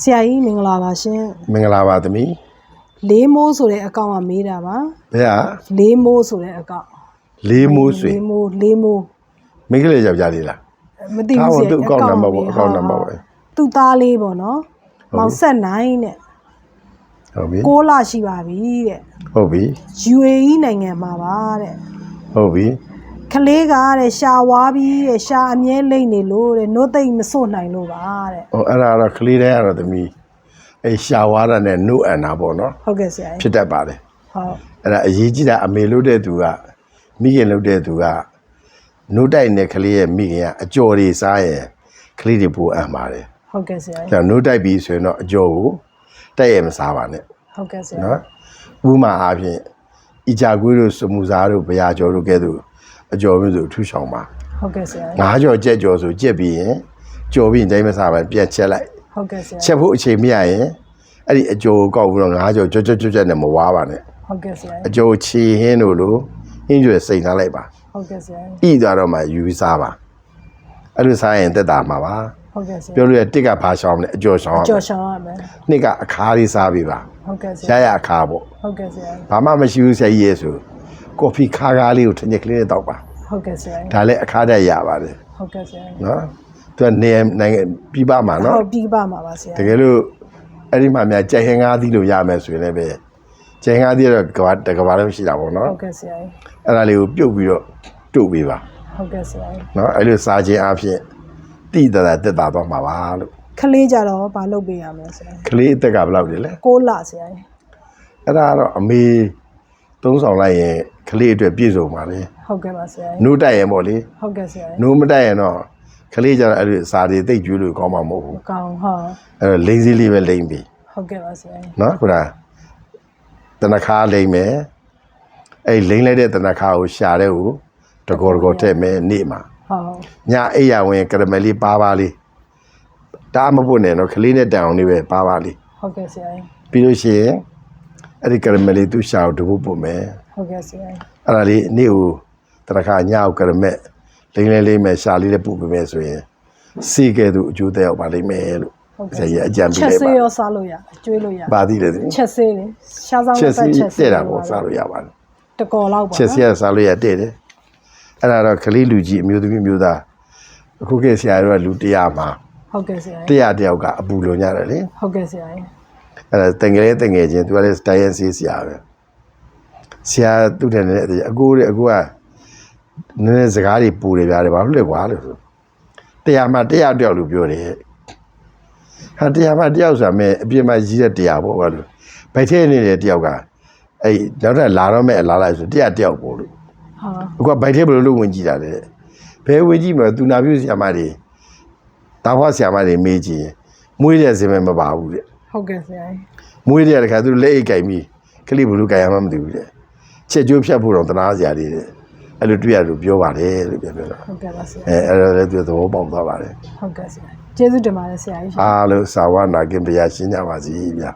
ဆရာကြီးမင်္ဂလာပါရှင်မင်္ဂလာပါသမီးလေးမိုးဆိုတဲ့အကောင့်ကမေးတာပါဘယ်ဟာလေးမိုးဆိုတဲ့အကောင့်လေးမိုးဆွေလေးမိုးလေးမိုးမင်္ဂလာယောက်ျားလေးလားမသိဘူးဆရာဒါပေါ့သူ့ account number ပေါ့ account number ပေါ့သူ့သားလေးပေါ့နော်မောင်ဆက်နိုင်တဲ့ဟုတ်ပြီ6လရှိပါပြီတဲ့ဟုတ်ပြီ UAE နိုင်ငံမှာပါတဲ့ဟုတ်ပြီ ကလေးကတဲ့ရှာဝါပြီးတဲ့ရှာအမြဲလိမ့်နေလို့တဲ့နို့သိမ့်မစွတ်နိုင်လို့ပါတဲ့ဟိုအဲ့ဒါတော့ကလေးတဲ့ကတော့သမီးအဲရှာဝါရနဲ့နှုတ်အန်တာပေါ့နော်ဟုတ်ကဲ့ဆရာဖြကြီးစ်တတ်ပါတယ်ဟုတ်အဲ့ဒါအရေးကြီးတာအမေလို့တဲ့သူကမိခင်လို့တဲ့သူကနှုတ်တိုက်တဲ့ကလေးရဲ့မိခင်ကအကျော်တွေစားရင်ကလေးတွေပိုအံပါတယ်ဟုတ်ကဲ့ဆရာကြီးကျွန်တော်နှုတ်တိုက်ပြီးဆိုရင်တော့အကျော်ကိုတိုက်ရမစားပါနဲ့ ဟုတ်ကဲ့ဆရာနော်ဥပမာအားဖြင့်အီဂျာကွေးတို့စမူစားတို့ဗျာကျော်တို့ကဲ့သို့ အကျော်မျိုးဆိုအထူးဆောင်ပါဟုတ်ကဲ့ဆရာကြီးငါးကျော်ကြက်ကျော်ဆိုကြက်ပြီးရင်ကြော်ပြီးရင်တိုင်းမစားပဲပြန်ချက်လိုက်ဟုတ်ကဲ့ဆရာချက်ဖို့အချိန်မရရင်အဲ့ဒီအကျော်ကိုကောက်ပြီးတော့ငါးကျော်ကြွတ်ကြွတ်ကြွတ်ကြွတ်နဲ့မဝါပါနဲ့ဟုတ်ကဲ့ဆရာအကြီးကျော်ချီဟင်းတို့လိုဟင်းကျွေစိတ်ထားလိုက်ပါဟုတ်ကဲ့ဆရာကြီးဣသွားတော့မှယူစားပါအဲ့လိုစားရင်တက်တာမှာပါဟုတ်ကဲ့ဆရာပြောလို့ရတစ်ကဖာရှောင်းနဲ့အကျော်ရှောင်းရကြော်မယ်ရှောင်းရမယ်နှစ်ကအခါးလေးစားပြီးပါဟုတ်ကဲ့ဆရရာရအခါးပေါ့ဟုတ်ကဲ့ဆရာကြီးဘာမှမရှိဘူးဆရာကြီးရဲ့ဆိုကော်ဖီခါးကားလေးကိုတစ်ညက်ကလေးနဲ့တောက်ပါ ဟုတ်ကဲ့ဆရာကြီးဒါလည်းအခါးတည်းရပါတယ်ဟုတ်ကဲ့ဆရာကြီးနော်သူကနေနိုင်ငံပြပမှာနော်ဟုတ်ပြီးပါမှာပါဆရာတကယ်လို့အဲ့ဒီမှာများကြိုင်ဟင်ကားသီးလို့ရမယ်ဆိုရင်လည်းပဲကြိုင်ဟင်ကားသီးတော့ကဘာတကဘာလည်းမရှိတာပေါ့နော်ဟုတ်ကဲ့ဆရာကြီးအဲ့ဒါလေးကိုပြုတ်ပြီးတော့တို့ပေးပါဟုတ်ကဲ့ဆရာကြီးနော်အဲ့လိုစားခြင်းအဖြစ်တိတတာတက်တာတော့မှာပါလို့ခလေးကြတော့ဘာလုပ်ပေးရမလဲဆရာကြီးကလေးအသက်ကဘယ်လောက်လဲလဲ6လဆရာကြီးအဲ့ဒါကတော့အမေ သုံးဆောင်လိုက်ရင်ကလေးအတွက်ပြည့်စုံပါလေဟုတ်ကဲ့ပါဆရာကြီးနိုးတိုက်ရင်ပေါ့လေဟုတ်ကဲ့ဆရာကြီးနိုးမတိုက်ရင်တော့ကလေးကျတော့အဲ့ဒီစာတွေတိတ်ကျွေးလို့ကောင်းမှာမဟုတ်ဘူးမကောင်းဟုတ်အဲ့တော့လိမ့်စည်းလေးပဲလိမ့်ပြီဟုတ်ကဲ့ပါဆရာကြီးနော်ခုနတနခါလိမ့်မယ်အဲ့လိမ့်လိုက်တဲ့တနခါကိုရှာတဲ့ကိုတကောတကောထည့်မယ်နေ့မှာဟုတ်ညအိပ်ရဝင်ကရမယ်လေးပါပါလေးဒါမှမဟုတ်နဲ့နော်ကလေးနဲ့တန်အောင်လေးပဲပါပါလေးဟုတ်ကဲ့ဆရာကြီးပြီးလို့ရှိရင် အဲ့ဒီကရမယ်လေးသူ့ရှာကိုတပုတ်ပုတ်မယ်ဟုတ်ကဲ့ဆရာကြီးအဲ့ဒါလေးနေ့ကိုတနခါညကိုကရမယ်လိမ့်လေးလေးမယ်ရှာလေးလည်းပုတ်ပေးမယ်ဆိုရင်စီကဲသူအကျိုးသက်ရောက်ပါလိမ့်မယ်လို့ဟုတ်ဆရာကဲ့ကြီးအကြံပေးချက်လိုက်ဆေးပါရောစားလို့ရကျွေးလို့ရပါသေးတယ်သူချက်ဆေးလေရှားဆောင်ချက်ပတ်စီချက်ဆေးတဲ့တာပေါ့စားလို့ရပါတယ်တကော်လောက်ပါချက်စီရစားလို့ရတဲ့တယ်အဲ့ဒါတော့ကလေးလူကြီးအမျိုးသမီးမျိုးသားအခုခေတ်ဆရာတို့ကလူ100မှာဟုတ်ကဲ့ဆရာကြီး100တယောက်က အပူလွန်ကြတယ်လေဟုတ်ကဲ့ဆရာကြီး အဲ့ဒါတငယ်လေးတငယ်ချင်းသူကလည်းတိုင်းရင်းစီးဆရာပဲဆရာသူ့တဲ့နဲ့အကိုတဲ့အကိုကနည်းနည်းစကားတွေပူတယ်ဗျာတယ်ဘာလို့လဲကွာလို့ဆိုတရားမှတရားတယောက်လို့ပြောတယ်ဟာတရားမှတယောက်ဆိုတာမဲ့အပြစ်မှကြီးတဲ့တရားပေါ့ဘာလို့ဗိုက်ထဲနေတဲ့တယောက်ကအဲ့နောက်ထပ်လာတော့မဲ့အလားလိုက်ဆိုတရားတယောက်ပေါ့လို့ဟာအခုကဗိုက်ထဲဘယ်လိုလုပ်ဝင်ကြည့်တာလဲတဲ့ဘယ်ဝင်ကြည့်မလဲသူနာပြုဆရာမတွေတာဖွားဆရာမတွေမေးကြည့်ရင်မွေးတဲ့စင်မဲ့မပါဘူးတဲ့ ဟုတ်ကဲ့ဆရာကြီးမွေးတဲ့တခါသူလက်အိတ်ကြိုင်ပြီးကလေးဘလူးကြိုင်ရမှမသိဘူးတဲ့ချက်ကျိုးဖြတ်ဖို့တော့တနာစရာတွေတဲ့အဲ့လိုတွေ့ရလို့ပြောပါတယ်လို့ပြောပြောတော့ဟုတ်ကဲ့ပါဆရာအဲအဲ့ဒါလည်းသူသဘောပေါက်သွားပါတယ်ဟုတ်ကဲ့ဆရာကျေးဇူးတင်ပါတယ်ဆရာကြီးအားလို့စာဝနာကင်တရားရှင်းကြပါစီဗျာ